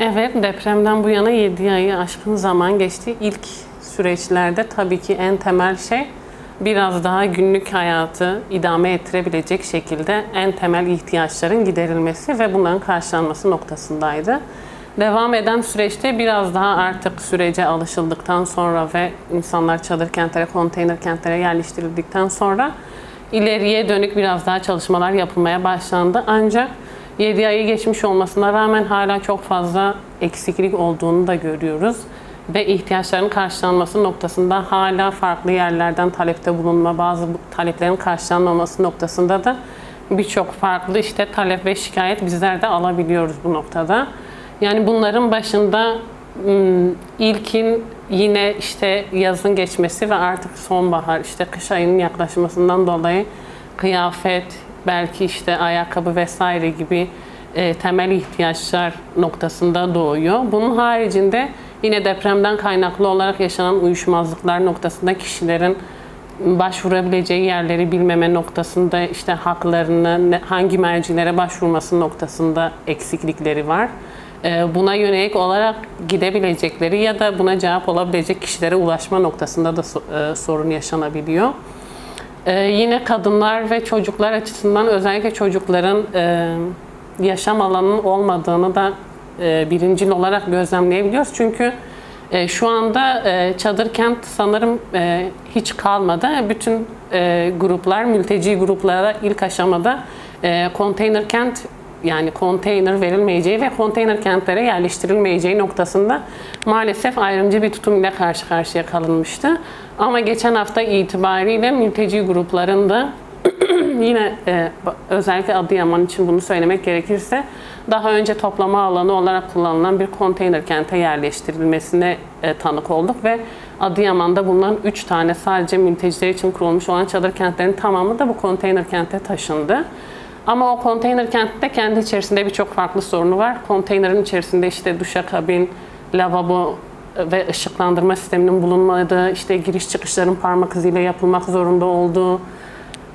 Evet, depremden bu yana 7 ayı aşkın zaman geçti. İlk süreçlerde tabii ki en temel şey biraz daha günlük hayatı idame ettirebilecek şekilde en temel ihtiyaçların giderilmesi ve bunların karşılanması noktasındaydı. Devam eden süreçte biraz daha artık sürece alışıldıktan sonra ve insanlar çadır kentlere, konteyner kentlere yerleştirildikten sonra ileriye dönük biraz daha çalışmalar yapılmaya başlandı. Ancak 7 ayı geçmiş olmasına rağmen hala çok fazla eksiklik olduğunu da görüyoruz. Ve ihtiyaçların karşılanması noktasında hala farklı yerlerden talepte bulunma, bazı taleplerin karşılanmaması noktasında da birçok farklı işte talep ve şikayet bizler de alabiliyoruz bu noktada. Yani bunların başında ilkin yine işte yazın geçmesi ve artık sonbahar işte kış ayının yaklaşmasından dolayı kıyafet, belki işte ayakkabı vesaire gibi e, temel ihtiyaçlar noktasında doğuyor. Bunun haricinde yine depremden kaynaklı olarak yaşanan uyuşmazlıklar noktasında kişilerin başvurabileceği yerleri bilmeme noktasında işte haklarını hangi mercilere başvurması noktasında eksiklikleri var. E, Buna yönelik olarak gidebilecekleri ya da buna cevap olabilecek kişilere ulaşma noktasında da e, sorun yaşanabiliyor. Ee, yine kadınlar ve çocuklar açısından özellikle çocukların e, yaşam alanının olmadığını da e, birincil olarak gözlemleyebiliyoruz. Çünkü e, şu anda e, çadır kent sanırım e, hiç kalmadı. Bütün e, gruplar, mülteci gruplara ilk aşamada e, konteyner kent yani konteyner verilmeyeceği ve konteyner kentlere yerleştirilmeyeceği noktasında maalesef ayrımcı bir tutum ile karşı karşıya kalınmıştı. Ama geçen hafta itibariyle mülteci gruplarında yine e, özellikle Adıyaman için bunu söylemek gerekirse daha önce toplama alanı olarak kullanılan bir konteyner kente yerleştirilmesine e, tanık olduk ve Adıyaman'da bulunan 3 tane sadece mülteciler için kurulmuş olan çadır kentlerin tamamı da bu konteyner kente taşındı. Ama o konteyner kentte kendi içerisinde birçok farklı sorunu var. Konteynerin içerisinde işte duşakabin, lavabo ve ışıklandırma sisteminin bulunmadığı, işte giriş çıkışların parmak iziyle yapılmak zorunda olduğu,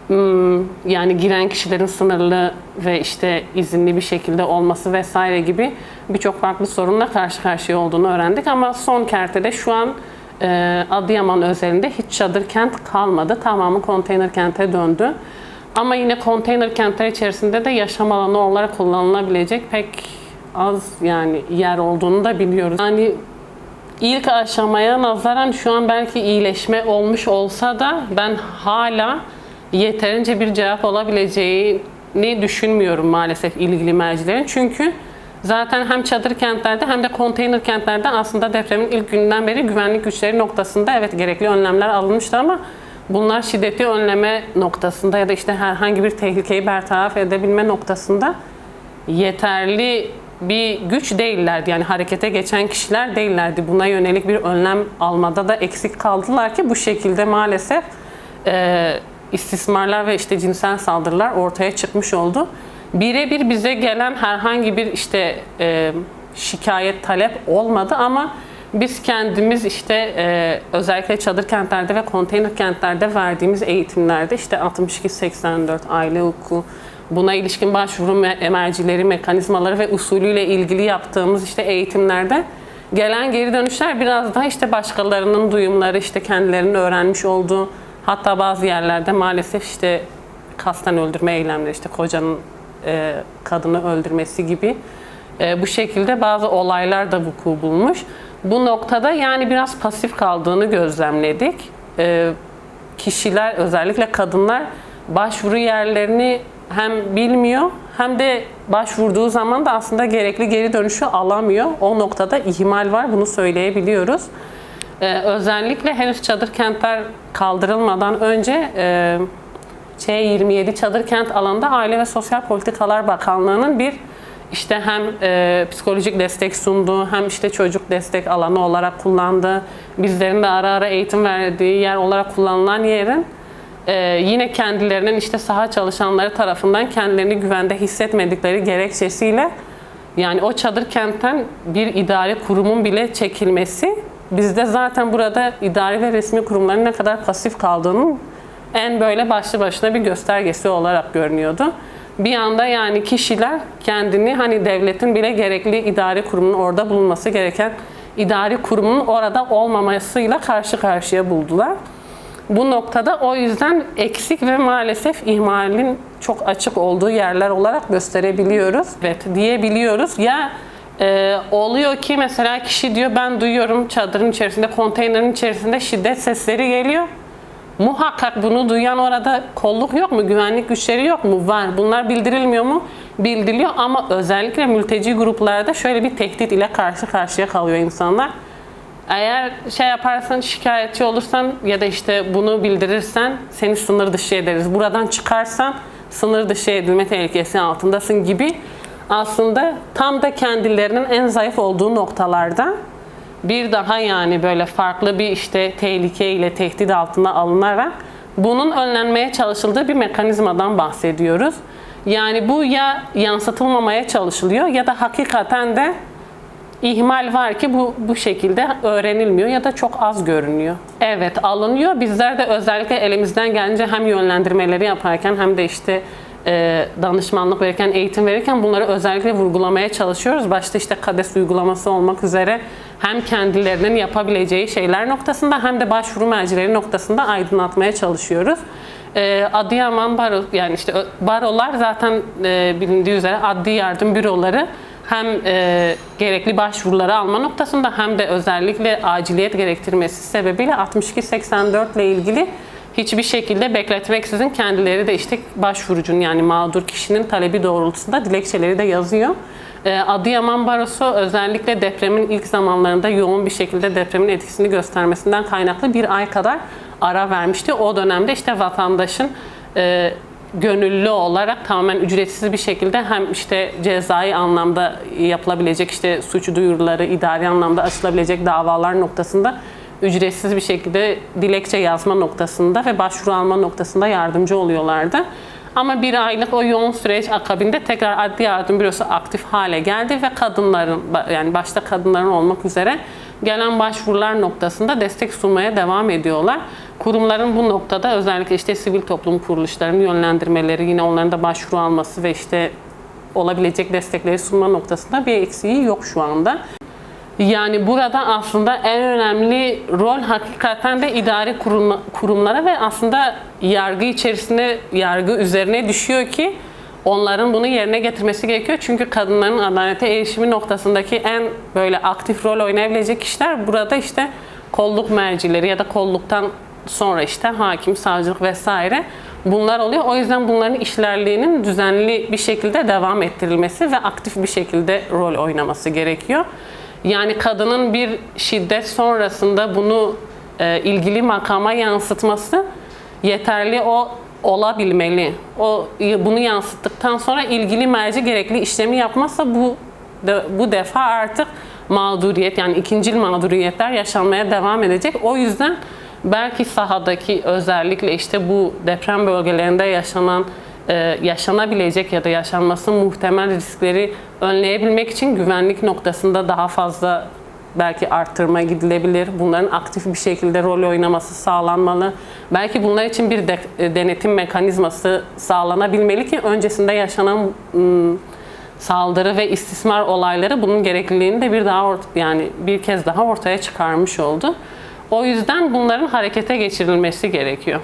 Hmm, yani giren kişilerin sınırlı ve işte izinli bir şekilde olması vesaire gibi birçok farklı sorunla karşı karşıya olduğunu öğrendik. Ama son kertede şu an e, Adıyaman özelinde hiç çadır kent kalmadı. Tamamı konteyner kente döndü. Ama yine konteyner kentler içerisinde de yaşam alanı olarak kullanılabilecek pek az yani yer olduğunu da biliyoruz. Yani ilk aşamaya nazaran şu an belki iyileşme olmuş olsa da ben hala yeterince bir cevap olabileceğini düşünmüyorum maalesef ilgili mercilerin. Çünkü zaten hem çadır kentlerde hem de konteyner kentlerde aslında depremin ilk günden beri güvenlik güçleri noktasında evet gerekli önlemler alınmıştı ama bunlar şiddeti önleme noktasında ya da işte herhangi bir tehlikeyi bertaraf edebilme noktasında yeterli bir güç değillerdi. Yani harekete geçen kişiler değillerdi. Buna yönelik bir önlem almada da eksik kaldılar ki bu şekilde maalesef e, istismarlar ve işte cinsel saldırılar ortaya çıkmış oldu. Birebir bize gelen herhangi bir işte e, şikayet talep olmadı ama biz kendimiz işte e, özellikle çadır kentlerde ve konteyner kentlerde verdiğimiz eğitimlerde işte 62-84 aile hukuku, buna ilişkin başvuru me- mercileri, mekanizmaları ve usulüyle ilgili yaptığımız işte eğitimlerde gelen geri dönüşler biraz daha işte başkalarının duyumları, işte kendilerinin öğrenmiş olduğu hatta bazı yerlerde maalesef işte kasten öldürme eylemleri, işte kocanın e, kadını öldürmesi gibi e, bu şekilde bazı olaylar da vuku bulmuş. Bu noktada yani biraz pasif kaldığını gözlemledik. E, kişiler özellikle kadınlar başvuru yerlerini hem bilmiyor hem de başvurduğu zaman da aslında gerekli geri dönüşü alamıyor. O noktada ihmal var bunu söyleyebiliyoruz. Ee, özellikle henüz çadır kentler kaldırılmadan önce e, Ç27 çadır kent alanında Aile ve Sosyal Politikalar Bakanlığı'nın bir işte hem e, psikolojik destek sunduğu hem işte çocuk destek alanı olarak kullandığı, bizlerin de ara ara eğitim verdiği yer olarak kullanılan yerin e, yine kendilerinin işte saha çalışanları tarafından kendilerini güvende hissetmedikleri gerekçesiyle yani o çadır kentten bir idari kurumun bile çekilmesi bizde zaten burada idari ve resmi kurumların ne kadar pasif kaldığının en böyle başlı başına bir göstergesi olarak görünüyordu. Bir anda yani kişiler kendini hani devletin bile gerekli idari kurumunun orada bulunması gereken idari kurumunun orada olmamasıyla karşı karşıya buldular. Bu noktada o yüzden eksik ve maalesef ihmalin çok açık olduğu yerler olarak gösterebiliyoruz. Evet diyebiliyoruz. Ya e, oluyor ki mesela kişi diyor ben duyuyorum çadırın içerisinde, konteynerin içerisinde şiddet sesleri geliyor. Muhakkak bunu duyan orada kolluk yok mu? Güvenlik güçleri yok mu? Var. Bunlar bildirilmiyor mu? Bildiriliyor ama özellikle mülteci gruplarda şöyle bir tehdit ile karşı karşıya kalıyor insanlar. Eğer şey yaparsan, şikayetçi olursan ya da işte bunu bildirirsen seni sınır dışı ederiz. Buradan çıkarsan sınır dışı edilme tehlikesi altındasın gibi aslında tam da kendilerinin en zayıf olduğu noktalarda bir daha yani böyle farklı bir işte tehlike ile tehdit altına alınarak bunun önlenmeye çalışıldığı bir mekanizmadan bahsediyoruz. Yani bu ya yansıtılmamaya çalışılıyor ya da hakikaten de ihmal var ki bu bu şekilde öğrenilmiyor ya da çok az görünüyor. Evet alınıyor. Bizler de özellikle elimizden gelince hem yönlendirmeleri yaparken hem de işte e, danışmanlık verirken, eğitim verirken bunları özellikle vurgulamaya çalışıyoruz. Başta işte KADES uygulaması olmak üzere hem kendilerinin yapabileceği şeyler noktasında hem de başvuru mercileri noktasında aydınlatmaya çalışıyoruz. E, Adıyaman Baro, yani işte barolar zaten e, bilindiği üzere adli yardım büroları hem e, gerekli başvuruları alma noktasında hem de özellikle aciliyet gerektirmesi sebebiyle 6284 ile ilgili hiçbir şekilde bekletmeksizin kendileri de işte başvurucunun yani mağdur kişinin talebi doğrultusunda dilekçeleri de yazıyor. Ee, Adıyaman Barosu özellikle depremin ilk zamanlarında yoğun bir şekilde depremin etkisini göstermesinden kaynaklı bir ay kadar ara vermişti. O dönemde işte vatandaşın e, gönüllü olarak tamamen ücretsiz bir şekilde hem işte cezai anlamda yapılabilecek işte suç duyuruları, idari anlamda açılabilecek davalar noktasında ücretsiz bir şekilde dilekçe yazma noktasında ve başvuru alma noktasında yardımcı oluyorlardı. Ama bir aylık o yoğun süreç akabinde tekrar adli yardım bürosu aktif hale geldi ve kadınların yani başta kadınların olmak üzere gelen başvurular noktasında destek sunmaya devam ediyorlar. Kurumların bu noktada özellikle işte sivil toplum kuruluşlarının yönlendirmeleri, yine onların da başvuru alması ve işte olabilecek destekleri sunma noktasında bir eksiği yok şu anda. Yani burada aslında en önemli rol hakikaten de idari kurum, kurumlara ve aslında yargı içerisinde, yargı üzerine düşüyor ki onların bunu yerine getirmesi gerekiyor. Çünkü kadınların adalete erişimi noktasındaki en böyle aktif rol oynayabilecek kişiler burada işte kolluk mercileri ya da kolluktan sonra işte hakim, savcılık vesaire bunlar oluyor. O yüzden bunların işlerliğinin düzenli bir şekilde devam ettirilmesi ve aktif bir şekilde rol oynaması gerekiyor. Yani kadının bir şiddet sonrasında bunu e, ilgili makama yansıtması yeterli o olabilmeli. O bunu yansıttıktan sonra ilgili merci gerekli işlemi yapmazsa bu de, bu defa artık mağduriyet yani ikincil mağduriyetler yaşanmaya devam edecek. O yüzden belki sahadaki özellikle işte bu deprem bölgelerinde yaşanan yaşanabilecek ya da yaşanması muhtemel riskleri önleyebilmek için güvenlik noktasında daha fazla belki arttırma gidilebilir. Bunların aktif bir şekilde rol oynaması sağlanmalı. Belki bunlar için bir de, e, denetim mekanizması sağlanabilmeli ki öncesinde yaşanan ım, saldırı ve istismar olayları bunun gerekliliğini de bir daha yani bir kez daha ortaya çıkarmış oldu. O yüzden bunların harekete geçirilmesi gerekiyor.